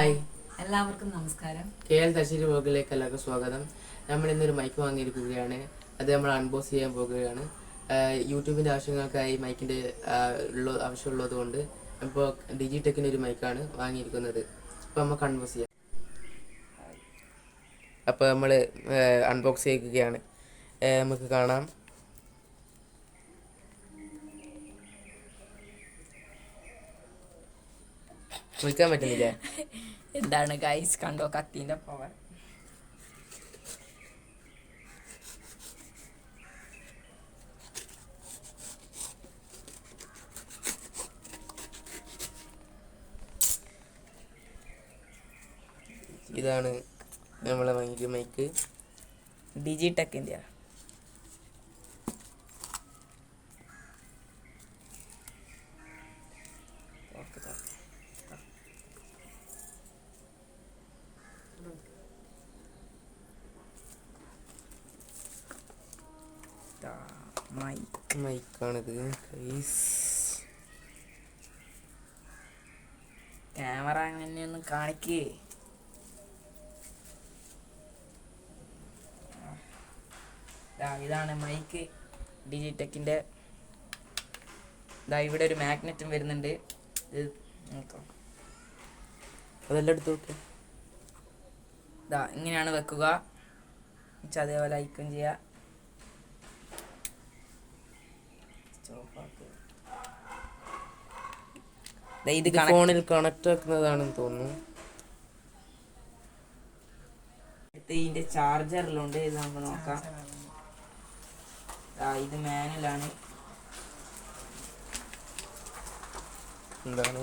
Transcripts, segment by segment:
Hi എല്ലാവർക്കും നമസ്കാരം. K L തശ്ശേരി വ്ലോഗിലേക്ക് എല്ലാവർക്കും സ്വാഗതം. നമ്മൾ ഇന്നൊരു മൈക്ക് വാങ്ങിയിരിക്കുകയാണ്. അത് നമ്മൾ അൺബോക്സ് ചെയ്യാൻ പോകുകയാണ്. യൂട്യൂബിന്റെ യൂട്യൂബിന്റെ ആവശ്യങ്ങൾക്കായി മൈക്കിന്റെ ഉള്ള ആവശ്യമുള്ളത് കൊണ്ട് ഇപ്പോൾ ഡിജിടെക്കിന്റെ ഒരു മൈക്കാണ് വാങ്ങിയിരിക്കുന്നത്. അപ്പോൾ നമുക്ക് അൺബോക്സ് ചെയ്യാം. അപ്പോൾ നമ്മൾ അൺബോക്സ് ചെയ്യുകയാണ് നമുക്ക് കാണാം. വിളിക്കാൻ പറ്റുന്നില്ല? എന്താണ് ഗൈസ് കണ്ടോ കത്തിന്റെ പവർ ഇതാണ് നമ്മളെ വാങ്ങിയ മൈക്ക് ഡിജിടെക്കിന്റെ മൈക്കാണിത് ക്യാമറ അങ്ങനെ ഒന്ന് കാണിക്കേ. ഇതാണ് മൈക്ക് ഡിജിടെക്കിന്റെ ഇതാ ഇവിടെ ഒരു മാഗ്നറ്റും വരുന്നുണ്ട്. ഇത് നോക്കാം. അതെല്ലാം എടുത്ത് നോക്കി. ഇതാ ഇങ്ങനെയാണ് വെക്കുക. അതേപോലെ ഐക്കൺ ചെയ്യുക. ഇത് ഫോണിൽ കണക്ട് ആക്കുന്നതാണെന്ന് തോന്നുന്നു. ഇതിന്റെ ചാർജറിലുണ്ട് ഇത് നമുക്ക് നോക്കാം. ദാ ഇത് മാനുവലാണ്. എന്താണ്?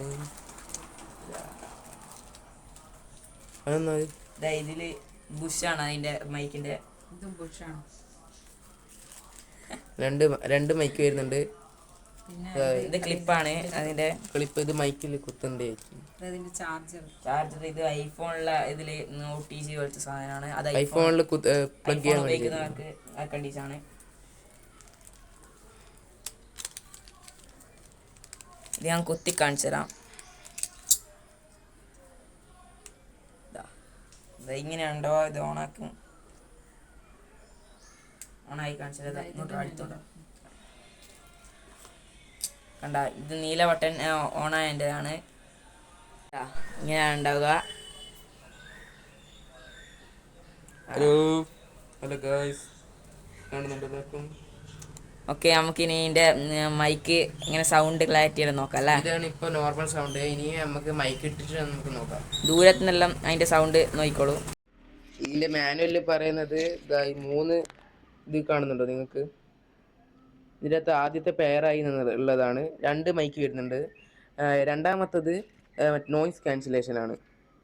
ഇതിൽ ബുഷാണ് അതിന്റെ മൈക്കിന്റെ രണ്ട് രണ്ട് മൈക്ക് വരുന്നുണ്ട്. ഇത് ക്ലിപ്പാണ് അതിന്റെ ക്ലിപ്പ് ഇത് മൈക്കിൽ കുത്തണ്ടേ ഇതിന്റെ ചാർജർ ചാർജർ ഇത് ഐഫോണിലെ ഇതിൽ ടി സി പോലത്തെ സാധനമാണ്. അത് ഐഫോണിൽ പ്ലഗ് ചെയ്യാൻ ഉപയോഗിക്കുന്നവർക്ക് കണ്ടീഷാണ് ഇത് ഞാൻ കുത്തി കാണിച്ചു തരാം. ദാ. ദാ ഇങ്ങനെയുണ്ടോ? ഇത് ഓണാക്കും. ഓണായി കാണിച്ചു തരാം. ഇങ്ങോട്ട് അടുത്തോട്ട് കണ്ട ഇത് നീല ബട്ടൺ ഓണായതിന്റെതാണ് ഇങ്ങനെയാണ് ഉണ്ടാവുക. ഹലോ ഹലോ ഗായ്സ് ഓക്കെ നമുക്കിനി ഇതിന്റെ മൈക്ക് ഇങ്ങനെ സൗണ്ട് ക്ലാരിറ്റി എല്ലാം നോക്കാം അല്ലേ? ഇതാണ് ഇപ്പൊ നോർമൽ സൗണ്ട് ഇനി നമുക്ക് മൈക്ക് ഇട്ടിട്ട് നമുക്ക് നോക്കാം. ദൂരത്തു നിന്നെല്ലാം അതിന്റെ സൗണ്ട് നോക്കിക്കോളൂ. ഇതിന്റെ മാനുവലിൽ പറയുന്നത് മൂന്ന് ഇത് കാണുന്നുണ്ടോ നിങ്ങൾക്ക്? ഇതിനകത്ത് ആദ്യത്തെ പെയറായി ഉള്ളതാണ്. രണ്ട് മൈക്ക് വരുന്നുണ്ട്. രണ്ടാമത്തത് നോയിസ് ക്യാൻസലേഷൻ ആണ്.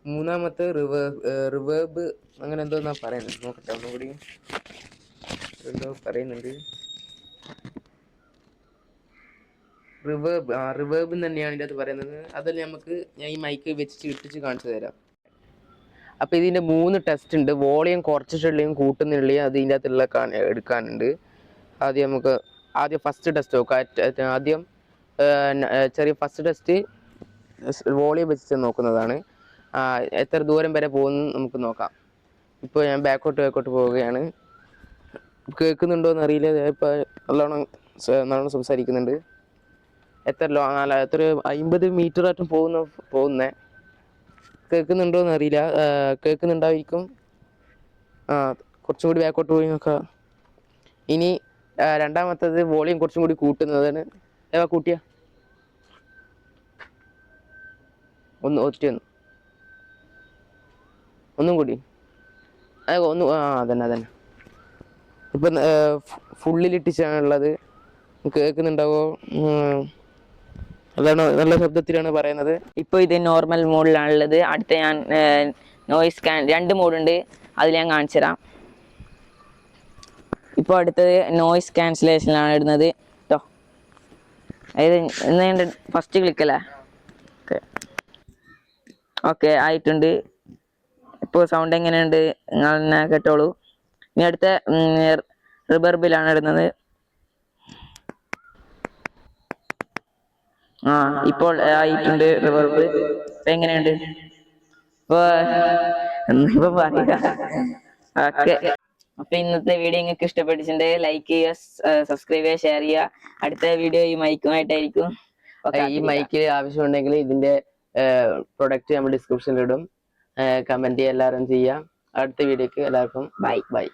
മൂന്നാമത്തെ റിവേർബ് റിവേർബ് അങ്ങനെ എന്തോ എന്നാ പറയുന്നത്. നോക്കട്ടെ ഒന്നുകൂടി. എന്തോ പറയുന്നുണ്ട്. റിവേർബ് ആ റിവേർബ് തന്നെയാണ് ഇതിനകത്ത് പറയുന്നത്. അതിൽ നമുക്ക് ഞാൻ ഈ മൈക്ക് വെച്ചിട്ട് ഇട്ടിച്ച് കാണിച്ചു തരാം. അപ്പോൾ ഇതിന്റെ മൂന്ന് ടെസ്റ്റ് ഉണ്ട്. വോളിയം കുറച്ചിട്ടുള്ളതും കൂട്ടുന്നുള്ളതും അത് ഇതിന്റെ അകത്തുള്ള എടുക്കാനുണ്ട്. ആദ്യം നമുക്ക് ആദ്യം ഫസ്റ്റ് ടെസ്റ്റ് നോക്കുക. ആദ്യം ചെറിയ ഫസ്റ്റ് ടെസ്റ്റ് വോളിയം വെച്ച് നോക്കുന്നതാണ്. എത്ര ദൂരം വരെ പോകുന്നു നമുക്ക് നോക്കാം. ഇപ്പോൾ ഞാൻ ബാക്കോട്ട് ബാക്കോട്ട് പോവുകയാണ്. കേൾക്കുന്നുണ്ടോ എന്ന് അറിയില്ല. ഇപ്പോൾ നല്ലോണം നല്ലോണം സംസാരിക്കുന്നുണ്ട്. എത്ര ലോ അല്ല എത്ര അമ്പത് മീറ്റർ ആയിട്ടും പോകുന്ന പോകുന്നേ. കേൾക്കുന്നുണ്ടോ എന്ന് അറിയില്ല കേൾക്കുന്നുണ്ടായിരിക്കും. ആ കുറച്ചും കൂടി ബാക്കോട്ട് പോയി നോക്കാം. ഇനി രണ്ടാമത്തത് വോളിയം കുറച്ചും കൂടി കൂട്ടുന്നതാണ്. ഏവാ കൂട്ടിയ? ഒന്ന് ഒറ്റ ഒന്ന്. ഒന്നും കൂടി. ഒന്ന് ആ അതന്നെ അതന്നെ. ഇപ്പം ഫുള്ളിലിട്ടിച്ചാണുള്ളത്. കേൾക്കുന്നുണ്ടാവോ? അതാണ് നല്ല ശബ്ദത്തിലാണ് പറയുന്നത്. ഇപ്പോൾ ഇത് നോർമൽ മോഡിലാണുള്ളത് അടുത്ത ഞാൻ നോയിസ് ക്യാൻ രണ്ട് മോഡുണ്ട് അതിൽ ഞാൻ കാണിച്ചു തരാം ഇപ്പോൾ അടുത്തത് നോയിസ് ക്യാൻസലേഷനിലാണ് ഇടുന്നത് കേട്ടോ അതായത് ഇന്ന് ഫസ്റ്റ് ക്ലിക്കല്ലേ ഓക്കെ ഓക്കെ ആയിട്ടുണ്ട്. ഇപ്പോൾ സൗണ്ട് എങ്ങനെയുണ്ട്? നിങ്ങൾ തന്നെ കേട്ടോളൂ. ഇനി അടുത്ത റിബർബിലാണ് ഇടുന്നത്. ആ ഇപ്പോൾ ആയിട്ടുണ്ട് റിവർബ് ഇപ്പൊ എങ്ങനെയുണ്ട്? ഇപ്പൊ ഇപ്പൊ പറയാ ഓക്കെ അപ്പൊ ഇന്നത്തെ വീഡിയോ നിങ്ങൾക്ക് ഇഷ്ടപ്പെട്ടിട്ടുണ്ടെങ്കിൽ ലൈക്ക് ചെയ്യുക സബ്സ്ക്രൈബ് ചെയ്യുക ഷെയർ ചെയ്യുക. അടുത്ത വീഡിയോ ഈ മൈക്കുമായിട്ടായിരിക്കും ഈ മൈക്കിൽ ആവശ്യമുണ്ടെങ്കിൽ ഇതിന്റെ പ്രൊഡക്റ്റ് നമ്മൾ ഡിസ്ക്രിപ്ഷനിൽ ഇടും. കമന്റ് എല്ലാവരും ചെയ്യുക. അടുത്ത വീഡിയോക്ക് എല്ലാവർക്കും ബൈ ബൈ